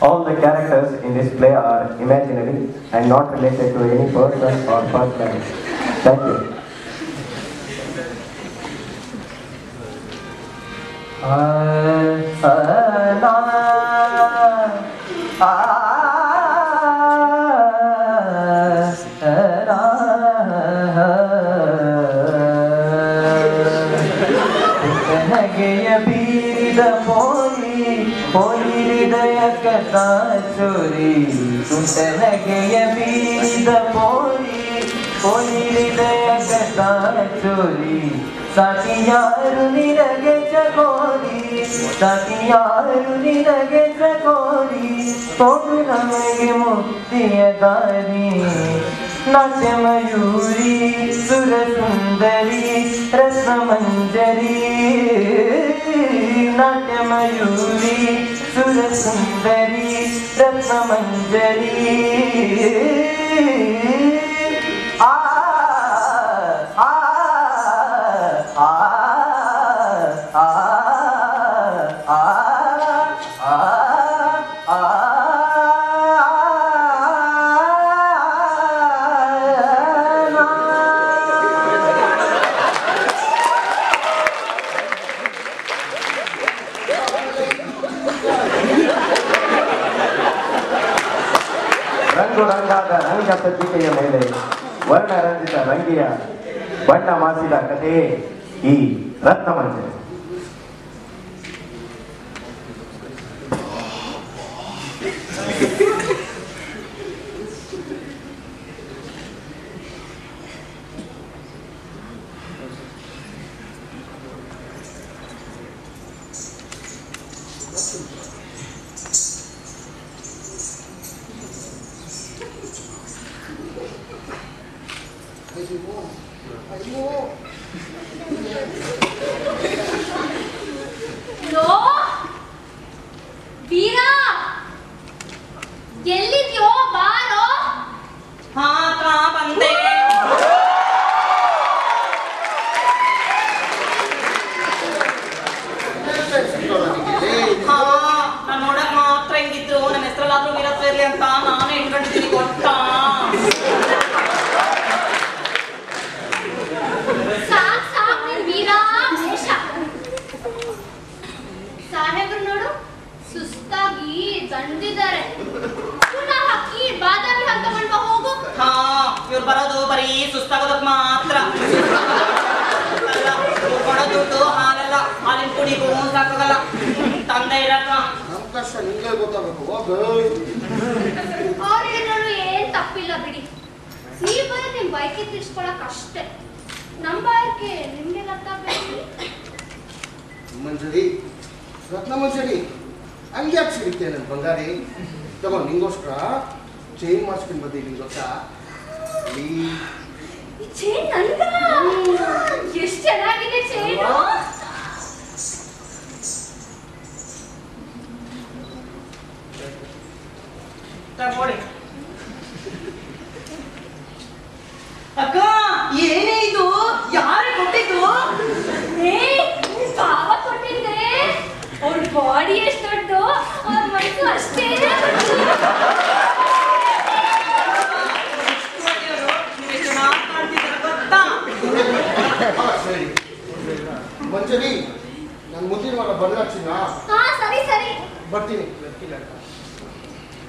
All the characters in this play are imaginary and not related to any person or personality. Thank you. ನಗೆಯ ಬೀರಿದ ಪೋಲಿ ಪೋಲಿ ಹೃದಯ ಕಥಾ ಚೋರಿ ತುಂಟ ನಗೆಯ ಬೀರಿದ ಪೋಲಿ ಪೋಲಿ ಹೃದಯ ಕಥಾ ಚೋರಿ ಸಾಟಿಯಾರು ನಿನಗೆ ಚಕೋರಿ ಸಾಟಿಯಾರು ನಿನಗೆ ಚಕೋರಿ ಹೋಗು ನಮಗೆ ಮುಕ್ತಿಯ ದಾರಿ ನಾಟ್ಯ ಮಯೂರಿ ಸುರ ಸುಂದರಿ ರತ್ನ ಮಂಜರಿ ನಾಟ್ಯ ಮಯೂರಿ ಸುರ ಸುಂದರಿ ರತ್ನ ಮಂಜರಿ ಆ ರಂಗ ಪತ್ರಿಕೆಯ ಮೇಲೆ ವರ್ಣರಂಜಿತ ರಂಗಿಯ ಬಣ್ಣ ಮಾಸಿದ ಕಥೆಯೇ ಈ ರತ್ನಮಂಜರಿ. ಲೋ ವೀರಾ ಎಲ್ಲಿದ್ಯೋ ಬಾರೋ ಹಾ ಕಾ ಬಂದೆ ಹಾ ನಾನ್ ನೋಡಕ್ ಮಾತ್ರ ಹೆಂಗಿದ್ರು ನನ್ನ ಹೆಸರಲ್ಲಾದ್ರೂ ವೀರತ್ವ ಇರ್ಲಿ ಅಂತ ನಾನು ಹೆಣ್ಕೊಂಡಿದ್ದೀನಿ ಗೊತ್ತಾ ಸಾಕ್ ಸಾಕ್ ನಿನ್ ವೀರಾ ವೇಷ ಸಾಹೇಬ್ರು ನೋಡು ಸುಸ್ತಾಗಿ ದಂಡಿದ್ದಾರೆ ಪುನಃ ಹಾಕಿ ಬಾದಾಮಿ ಹಂತಕೊಂಡ್ ಬಾ ಹೋಗು ಹಾ ಇವ್ರು ಬರೋದು ಬರೀ ಸುಸ್ತಾಗೋದಕ್ ಮಾತ್ರ ಅಲ್ಲ, ಕೊಡೋ ದುಡ್ಡು ಹಾಲಲ್ಲ ಹಾಲಿನ ಕುಡಿಗೂ ಸಾಕಾಗಲ್ಲ ತಂದೆ ಇರಲ್ವಾ ನಮ್ಮ ಕಷ್ಟ ನಿಂಗೆ ಗೊತ್ತಾಗಬೇಕು ಹೋಗು ಅವ್ರ ಹೇಳಿದ್ರು ಏನ್ ತಪ್ಪಿಲ್ಲ ಬಿಡಿ ನೀವ್ ಬರೋದ್ ನಿಮ್ ಬೈಕ್ ತಿರ್ಸ್ಕೊಳಕ್ ಅಷ್ಟೇ ನಮ್ ಬಾಯಕ್ಕೆ ನಿಮ್ಗೆ ಗೊತ್ತಾಗ್ಬೇಕು ಮಂಜರಿ ರತ್ನ ಮಂಜರಿ ಹಂಗೆ ಯಾಕೆ ಸಿಗುತ್ತೆ ನನ್ನ ಬಂಗಾರಿ ತಗೋ ನಿಂಗೋಸ್ಕರ ಚೈನ್ ಮಾಡಿಸ್ಕೊಂಡು ಬಂದಿದ್ದೀನಿ ಗೊತ್ತಾ ಈ ಈ ಚೇನ್ ನಂದ ಎಷ್ಟ್ ಚೆನ್ನಾಗಿದೆ ಚೇನು ಅಕ್ಕ ಏನೇ ಇದು ಯಾರು ಕೊಟ್ಟಿದ್ದು? ಏ ಬಾವ ಕೊಟ್ಟಿದ್ರೆ ಅವ್ರ ಬಾಡಿ ಎಷ್ಟು ದೊಡ್ಡು ಅವ್ರ ಮನಸ್ಸು ಅಷ್ಟೇ ಮಂಜಲಿ ಚೆನ್ನಾಗಿ ಮುಂದಿನ ವಾರ ಸರಿ ಬರ್ತೀನಿ.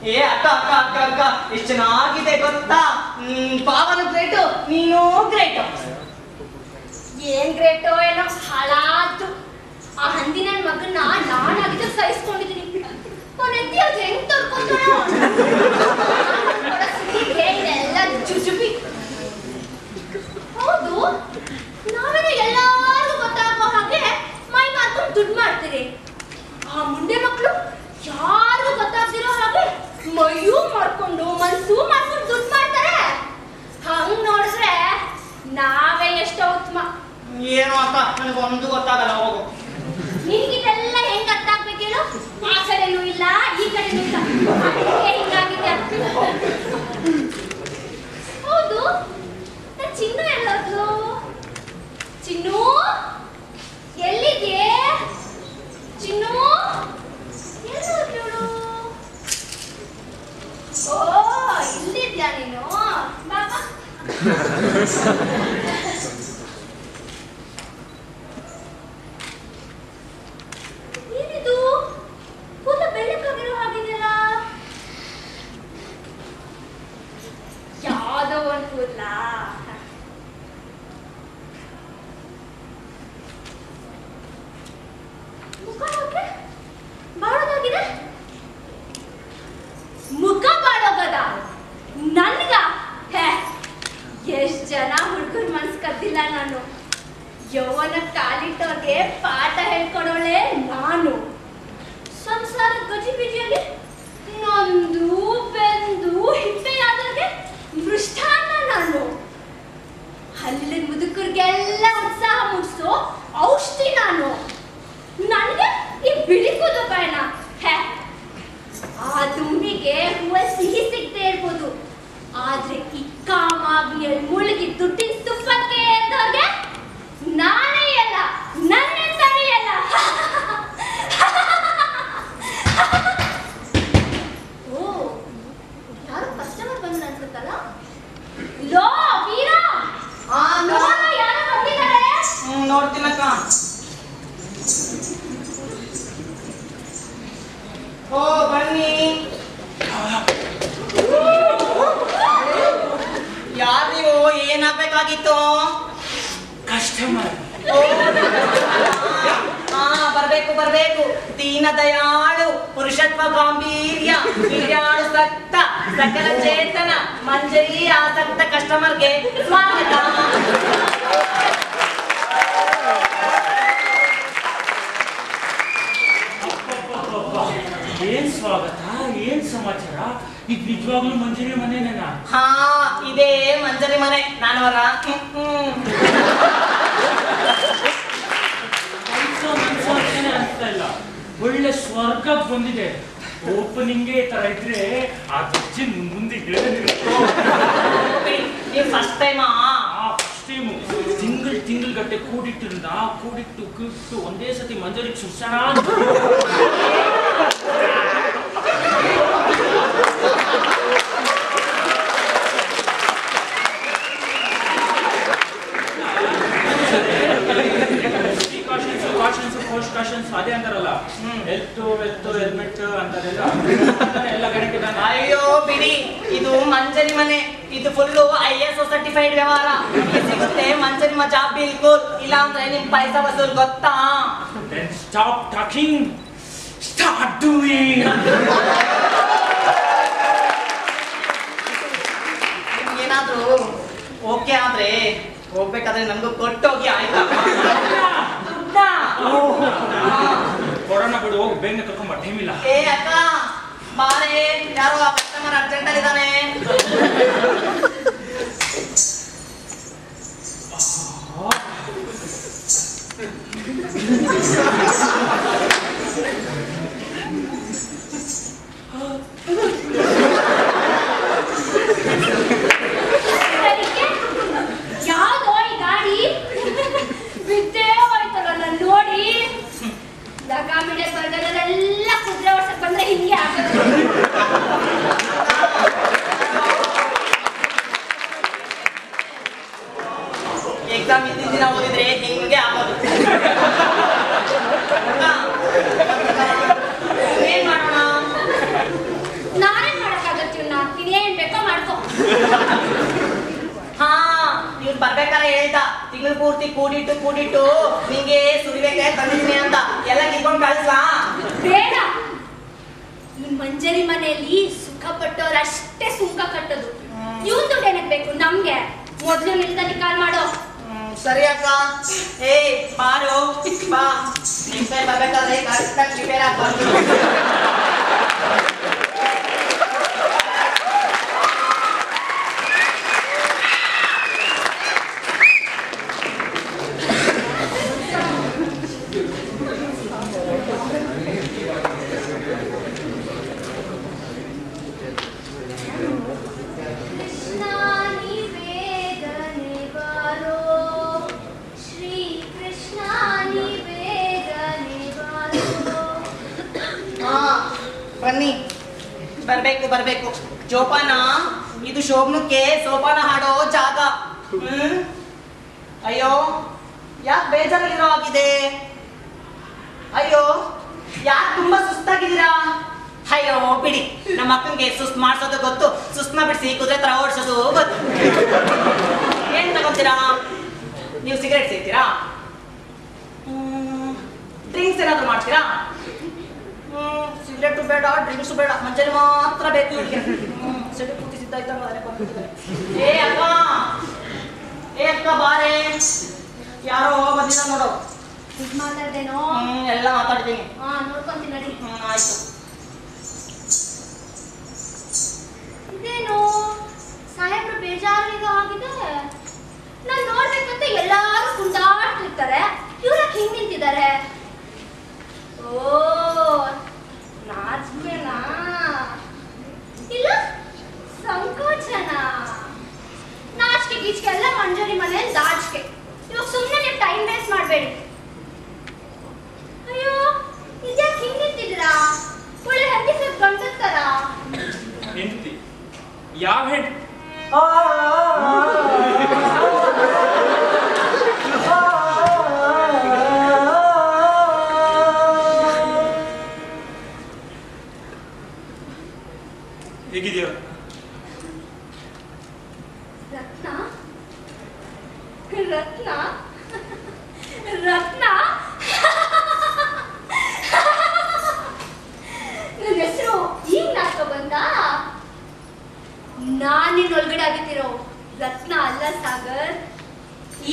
ಏ, ಅಕ್ಕ ಅಕ್ಕ ಅಕ್ಕ ಅಕ್ಕ ಎಷ್ಟು ಚೆನ್ನಾಗಿದೆ ಗೊತ್ತಾ? ಪಾವನ ಗ್ರೇಟು ನೀನು ಗ್ರೇಟು ಏನ್ ಗ್ರೇಟೋ ಏನೋ ಹಾಳಾದ್ದು ಆ ಹಂದಿ ನನ್ ಮಗನ್ನ ನಾನಾಗಿದ್ದು ಸಹಿಸ್ಕೊಂಡಿದ್ದೀನಿ. ಅವ್ನ ಹೆಂಗ್ ತಡ್ಕೊಂತಾನೋ ハハハハ! ಈ ಬಿಳಿ ಕೂದಲು ಬೇಡ. ಹೇ. ಆ ದುಂಬಿಗೆ ಹೂವ ಸಿಹಿ ಸಿಗದೆ ಇರ್ಬೋದು. ಆದ್ರೆ ಈ ಕಾಮಾಗ್ನಿಯಲ್ಲಿ ಮುಳುಗಿ ದುಡ್ಡಿನ ತುಪ್ಪಕ್ಕೆ ಎದ್ದವ್ರಿಗೆ ನಾನೇ ಅಲ್ಲ ನನ್ನ ಅಲ್ಲ. ಓ ಯಾರು ಕಸ್ಟಮರ್ ಬಂದ್ರು ಅನ್ಸುತ್ತಲ್ಲ? ಲೋ ವೀರ! ಯಾರೋ ಬಂದಿದ್ದಾರೆ? ನೋಡ್ತೀನಕ್ಕ ಓ ಬನ್ನಿ ಯಾರು ನೀವು ಏನಾಗ್ಬೇಕಾಗಿತ್ತು ಕಸ್ಟಮರ್ ಹಾ ಬರ್ಬೇಕು ಬರ್ಬೇಕು ದೀನ ದಯಾಳು ಪುರುಷತ್ವ ಗಾಂಭೀರ್ಯ ವೀರ್ಯಾಳು ಸಕ್ತ ಸಕಲ ಚೇತನ ಮಂಜರಿ ಆಸಕ್ತ ಕಸ್ಟಮರ್ಗೆ ಸ್ವಾಗತ ಏನ್ ಸ್ವಾಗತ? ಏನ್ ಸಮಾಚಾರ? ಇದು ನಿಜವಾಗ್ಲೂ ಮಂಜರಿ ಮನೆನೇನಾ ಹಾ ಇದೇ ಮಂಜರಿ ಮನೆ. ನಾನವರ ಮನ್ಸ ಇಲ್ಲ. ಒಳ್ಳೆ ಸ್ವರ್ಗ ಬಂದಿದೆ. ಓಪನಿಂಗ್ ಈ ತರ ಇದ್ರೆ ಆ ದರ್ಜಿ ಮುಂದೆ ಇಳಿದಿರುತ್ತೆ ನೀವು ಫಸ್ಟ್ ಟೈಮ್ ಟೈಮು ತಿಂಗಳು ತಿಂಗಳು ಗಟ್ಟೆ ಕೂಡಿಟ್ಟಿರುದ ಕೂಡಿಟ್ಟು ಕೂಡಿಟ್ಟು ಒಂದೇ ಸತಿ ಮಂಜರಿ ಸುಸಣ ಕಾಷನ್ಸ್ ಕಾಷನ್ಸ್ ಪೋಸ್ಟ್ ಕಾಷನ್ಸ್ ಅದೇ ಅಂತಾರಲ್ಲ ಹೆಲ್ತ್ ವೆಲ್ತ್ ಹೆಲ್ಮೆಟ್ ಅಂತಾರೆಲ್ಲ ಎಲ್ಲ ನಾನು ಅಯ್ಯೋ ಬಿಡಿ. ಇದು ಮಂಜರಿ ಮನೆ. ಇದು ಫುಲ್ಲು ಐ ಎಸ್ ಸರ್ಟಿಫೈಡ್ ವ್ಯವಹಾರ. ಸಿಗುತ್ತೆ ಸಿಗುತ್ತೆ ಮಂಜರಿ ಜಾಬ್ ಬಿಲ್ಕುಲ್ ಇಲ್ಲ ಅಂದ್ರೆ ನಿಮ್ ಪೈಸಾ ವಸೂಲ್ ಗೊತ್ತಾ? Stop talking start Start doing. ಏನಾದ್ರೂ ಓಕೆ ಆದ್ರೆ ಹೋಗ್ಬೇಕಾದ್ರೆ ನನ್ಗೂ ಕೊಟ್ಟೋಗಿ ಆಯ್ತಾ? ಬಿಡು ಹೋಗಿ ಬೇಗನೆ ಕರ್ಕೊಂಬ ಟೈಮ್ ಇಲ್ಲ. ಏ ಅಕ್ಕ ಮಾರೇ ಯಾರೋ ಆ ಕಸ್ಟಮರ್ ಅರ್ಜೆಂಟ್ ಆಗಿದ್ದಾನೆ ಅದಕ್ಕೆ ಯಾವ್ದೋ ಈ ಗಾಡಿ ಬಿದ್ದೇ ಹೋಯ್ತಲ್ಲ ನಾನು ನೋಡಿ ಲಗ ಮಿಡೆ ಬರ್ಗದಲ್ಲೆಲ್ಲ ಕುದುರೆ ಓಡ್ಸಕ್ ಬಂದ್ರೆ ಹಿಂಗೆ ಆಗೋದು ಎಕ್ಸಾಮ್ ಹಿಂದಿನ ದಿನ ಓದಿದ್ರೆ ಹಿಂಗೆ ಆಗೋದು ಅಕ್ಕ, ಏನ್ ಮಾಡೋಣ ನಾನೇನ್ ಮಾಡಕ್ಕಾಗತ್ತೆ ಇವ್ನ ನೀನ್ ಏನ್ ಬೇಕೋ ಮಾಡ್ಕೋ ಹಾ ಇವ್ನು ಬರ್ಬೇಕಾದ್ರೆ ಹೇಳ್ದ ತಿಂಗಳು ಪೂರ್ತಿ ಕೂಡಿಟ್ಟು ಕೂಡಿಟ್ಟು ನಿಂಗೆ ಸುರಿಬೇಕಾಗಿ ತಂದಿದ್ದೀನಿ ಅಂತ ಎಲ್ಲ ಕಿತ್ಕೊಂಡು ಕಳಿಸ್ಲಾ ಬೇಡ ಈ ಮಂಜರಿ ಮನೆಯಲ್ಲಿ ಸುಖ ಪಟ್ಟವ್ರಷ್ಟೇ ಸುಂಕ ಕಟ್ಟೋದು. ಇವ್ನ್ ದುಡ್ಡು ಏನಕ್ ಬೇಕು ನಮ್ಗೆ? ಮೊದ್ಲು ನಿಲ್ದಲ್ಲಿ ಕಾಲ್ ಮಾಡೋ. ಸರಿ ಅಕ್ಕ. ಏ ಮಾಡು. ಬಾ. ನಿಮ್ ಬರ್ಬೇಕಾದ್ರೆ ಪ್ರಿಪೇರ್ ಆಗ್ಬಾರ್ದು. ಬರ್ಬೇಕು ಬರ್ಬೇಕು. ಜೋಪಾನ, ಇದು ಶೋಭನಕ್ಕೆ ಸೋಪಾನ ಹಾಡೋ ಜಾಗ? ಅಯ್ಯೋ, ಯಾಕೆ ಬೇಜಾರಲ್ಲಿರೋ ಆಗಿದೆ ಅಯ್ಯೋ, ಯಾಕೆ ತುಂಬಾ ಸುಸ್ತಾಗಿದ್ದೀರಾ? ಅಯ್ಯೋ, ಬಿಡಿ. ನಮ್ಮ ಅಕ್ಕಂಗೆ ಸುಸ್ತ್ ಮಾಡ್ಸೋದು ಗೊತ್ತು. ಸುಸ್ತನ ಬಿಡಿಸಿ ಕುದುರೆ ತರ ಓಡಿಸೋದು ಗೊತ್ತು. ಏನ್ ತಗೋತೀರಾ? ನೀವು ಸಿಗರೇಟ್ ಸಿಗ್ತೀರಾ ಡ್ರಿಂಕ್ಸ್ ಏನಾದ್ರು ಮಾಡ್ತೀರಾ? ಸಿಗರೇಟು ಬೇಡ ಡ್ರಿಂಕ್ಸ್ ಬೇಡ ಮಂಜಾನೆ ಮಾತ್ರ ಬೇಕು ಇವರಿಗೆ. ಸಿಡಿ ಕೂತಿ ಸಿದ್ಧ ಇದ್ದಂಗೆ ಅದೇ ಬಂದ್ಬಿಟ್ಟಿದ್ದಾರೆ. ಏ ಅಕ್ಕ! ಏ ಅಕ್ಕ ಬಾರೆ! ಯಾರೋ ಬಂದಿಲ್ಲ ನೋಡು. ಇದ್ ಮಾತಾಡ್ದೇನೋ? ಹ್ಮ್ ಎಲ್ಲ ಮಾತಾಡ್ತೀನಿ. ಹಾ ನೋಡ್ಕೊಂತೀನಿ ನಡಿ. ಆಯ್ತು. ಇದೇನು? ಸಾಹೇಬ್ರು ಆಗಿದೆ ನಾನು ನೋಡ್ಬೇಕಂತ ಎಲ್ಲಾರು ಕುಂದಾಡ್ತಿರ್ತಾರೆ ಹೇಗಿದೆಯೋ ರತ್ನ ರತ್ನ ರತ್ನ ನನ್ನ ಹೆಸರು ಈಗ ನಾಟಕ ಬಂದ ನಾನ್ ನಿನ್ ಒಳಗಡೆ ಆಗಿತ್ತಿರೋ ರತ್ನ ಅಲ್ಲ ಸಾಗರ್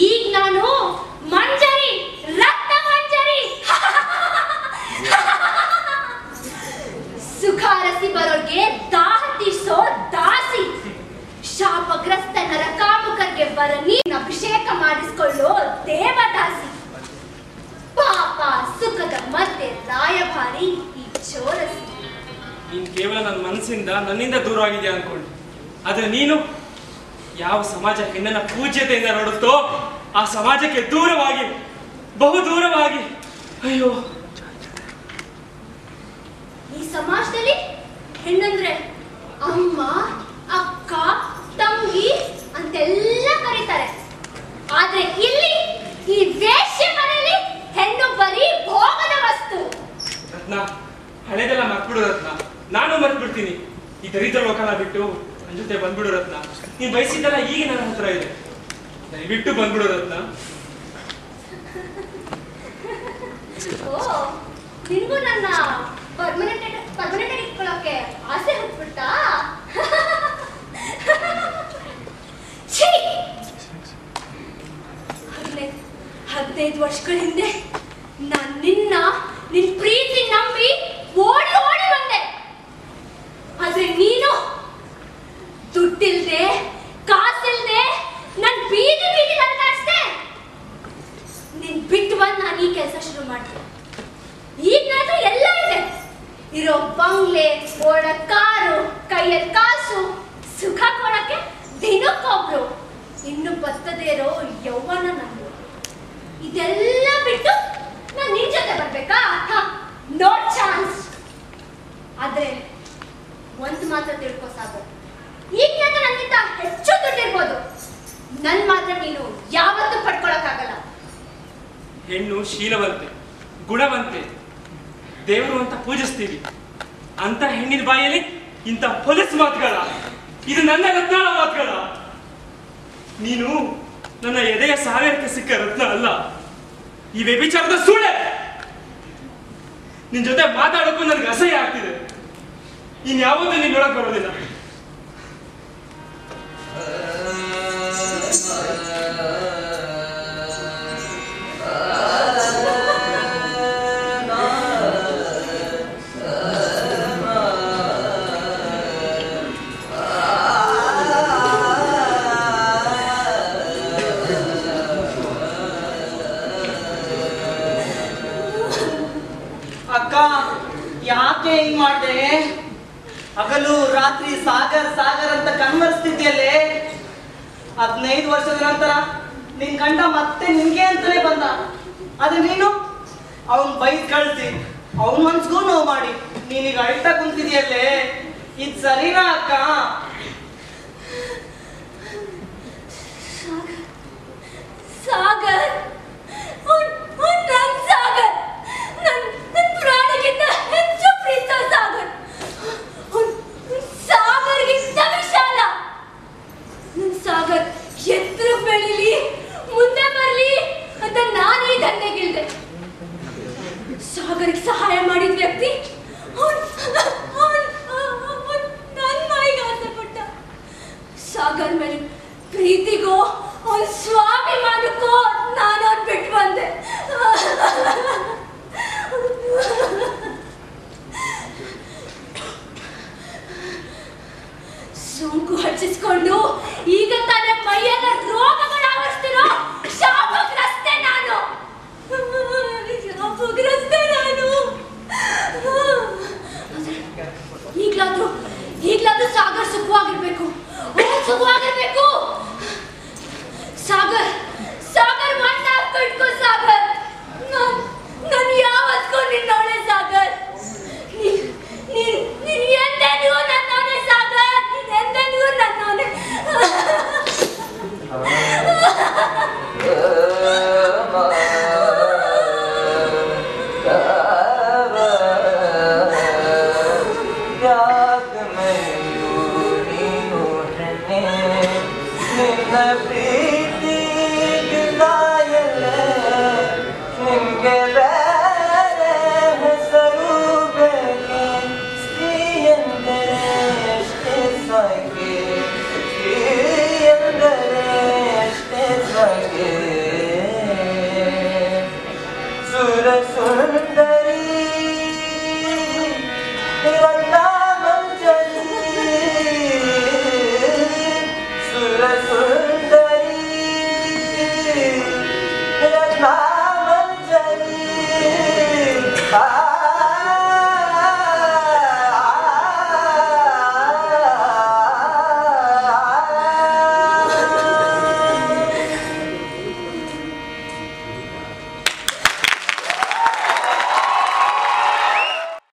ಈಗ ನಾನು ಮಂಜರಿ ರತ್ನ ಮಂಜರಿ ಸುಖ ಅರಸಿ ಬರೋರ್ಗೆ ದಾಹ ತೀರ್ಸೋ ದಾಸಿ ಶಾಪಗ್ರಸ್ತ ಬರ ನೀನ್ ಅಭಿಷೇಕ ಮಾಡಿಸ್ಕೊಳ್ಳೋ ದೇವದಾಸಿ. ಪಾಪ ಸುಖದ ಮತ್ತೆ ರಾಯಭಾರಿ ಈ ಚೋರಸಿ. ನೀನ್ ಕೇವಲ ನನ್ನ ಮನಸ್ಸಿಂದ ನನ್ನಿಂದ ದೂರ ಆಗಿದ್ಯಾ ಅನ್ಕೊಂಡು. ಆದ್ರೆ ನೀನು ಯಾವ ಸಮಾಜ ಹೆಣ್ಣನ ಪೂಜ್ಯತೆಯಿಂದ ನೋಡುತ್ತೋ ಆ ಸಮಾಜಕ್ಕೆ ದೂರವಾಗಿ ಬಹು ದೂರವಾಗಿ ಅಯ್ಯೋ. ಈ ಸಮಾಜದಲ್ಲಿ ಹೆಣ್ಣಂದ್ರೆ ಅಮ್ಮ ಅಕ್ಕ ತಂಗಿ ಅಂತೆಲ್ಲ ಕರೀತಾರೆ ಆದ್ರೆ ಇಲ್ಲಿ ಈ ವೇಶ್ಯ ಮನೆಯಲ್ಲಿ ಹೆಣ್ಣು ಬರೀ ಭೋಗದ ವಸ್ತು ರತ್ನ ಹಳೆದೆಲ್ಲ ಮರ್ತ್ಬಿಡು ರತ್ನ ನಾನು ಮರ್ತ್ಬಿಡ್ತೀನಿ ಈ ದರಿದ್ರ ಲೋಕನ ಬಿಟ್ಟು ನನ್ನ ಜೊತೆ ಬಂದ್ಬಿಡು ರತ್ನ. ನೀನ್ ಬಯಸಿದ್ದಲ್ಲ ಈಗ ನನ್ನ ಹತ್ರ ಇದೆ. ದಯವಿಟ್ಟು ಬಂದ್ಬಿಡು ರತ್ನ. ನನ್ನ ಪರ್ಮನೆಂಟ್ ಪರ್ಮನೆಂಟ್ ಆಸೆ ಹದಿನೈದು ವರ್ಷಗಳ ಹಿಂದೆ ನಾನು ನಿನ್ನ, ನಿನ್ ಪ್ರೀತಿ ನಂಬಿ ಓಡಿ ಓಡಿ ಬಂದೆ ಆದ್ರೆ ನೀನು ದುಡ್ಡಿಲ್ದೆ ಕಾಸಿಲ್ದೆ ನನ್ ಬೀದಿ ಬೀದಿ ನಡ್ಕಾಡ್ಸ್ದೆ ನಿನ್ ಬಿಟ್ಟು ಬಂದು ನಾನು ಈ ಕೆಲಸ ಶುರು ಮಾಡ್ತೀನಿ ಈಗ ನನ್ನ ಹತ್ರ ಎಲ್ಲ ಇದೆ ಇರೋ ಬಂಗ್ಲೆ ಓಡ ಕಾರು ಕೈಯಲ್ಲಿ ಕಾಸು ಸುಖ ಕೊಡಕ್ಕೆ ದಿನಕ್ಕೊಬ್ರು ಇನ್ನು ಬರ್ತದೇ ಇರೋ ಯೌವನ ನಂದು ಇದೆಲ್ಲ ಬಿಟ್ಟು ನಾನು ನಿನ್ ಜೊತೆ ಬರ್ಬೇಕಾ? ನೋ ಚಾನ್ಸ್ ಆದ್ರೆ ಒಂದು ಮಾತ್ರ ತಿಳ್ಕೊ ಸಾಕು. ಈಗ ನನಗಿಂತ ಹೆಚ್ಚು ದುಡ್ಡಿರ್ಬೋದು ನನ್ ಮಾತ್ರ ನೀನು ಯಾವತ್ತೂ ಪಡ್ಕೊಳಕ್ಕಾಗಲ್ಲ. ಹೆಣ್ಣು ಶೀಲವಂತೆ, ಗುಣವಂತೆ, ದೇವರು ಅಂತ ಪೂಜಿಸ್ತೀವಿ. ಅಂತ ಹೆಣ್ಣಿನ ಬಾಯಲ್ಲಿ ಇಂಥ ಪೊಲೀಸ್ ಮಾತುಗಳ, ಇದು ನನ್ನ ರತ್ನಾಳ ಮಾತುಗಳ. ನೀನು ನನ್ನ ಎದೆಯ ಸಾವಿರಕ್ಕೆ ಸಿಕ್ಕ ರತ್ನ ಅಲ್ಲ. ಈ ವ್ಯಭಿಚಾರದ ಸುಳ್ಳೆ. ನಿನ್ ಜೊತೆ ಮಾತಾಡೋಕ್ಕೂ ನನಗೆ ಅಸಹ್ಯ ಆಗ್ತಿದೆ. ಇನ್ಯಾವತ್ತೂ ನೀನ್ ನೋಡಕ್ ಬರೋದಿಲ್ಲ. ಅಕ್ಕ ಯಾಕೆ ಹಿಂಗ್ ಮಾಡಿದೆ? ಹಗಲು, ರಾತ್ರಿ, ಸಾಗರ್ ಸಾಗರ್ ಅಂತ ಕಣ್ಮರಿಸ್ತಿದ್ಯಲ್ಲೇ ಹದಿನೈದು ವರ್ಷದ ನಂತರ ನಿನ್ ಗಂಡ ಮತ್ತೆ ನಿನ್ಗೆ ಅಂತಲೇ ಬಂದ. ಆದ್ರೆ ನೀನು? ಅವನ್ ಬೈಕ್ ಕಳ್ಸಿ, ಅವನ್ ಮನ್ಸ್ಗೂ ನೋವು ಮಾಡಿ. ನೀನೀಗ ಅಳ್ತಾ ಕುಂತಿದ್ಯಲ್ಲೇ? ಇದ್ ಸರಿನಾ ಅಕ್ಕ? ಸಾಗರ್ ಸುರ ಸುಂದರಿ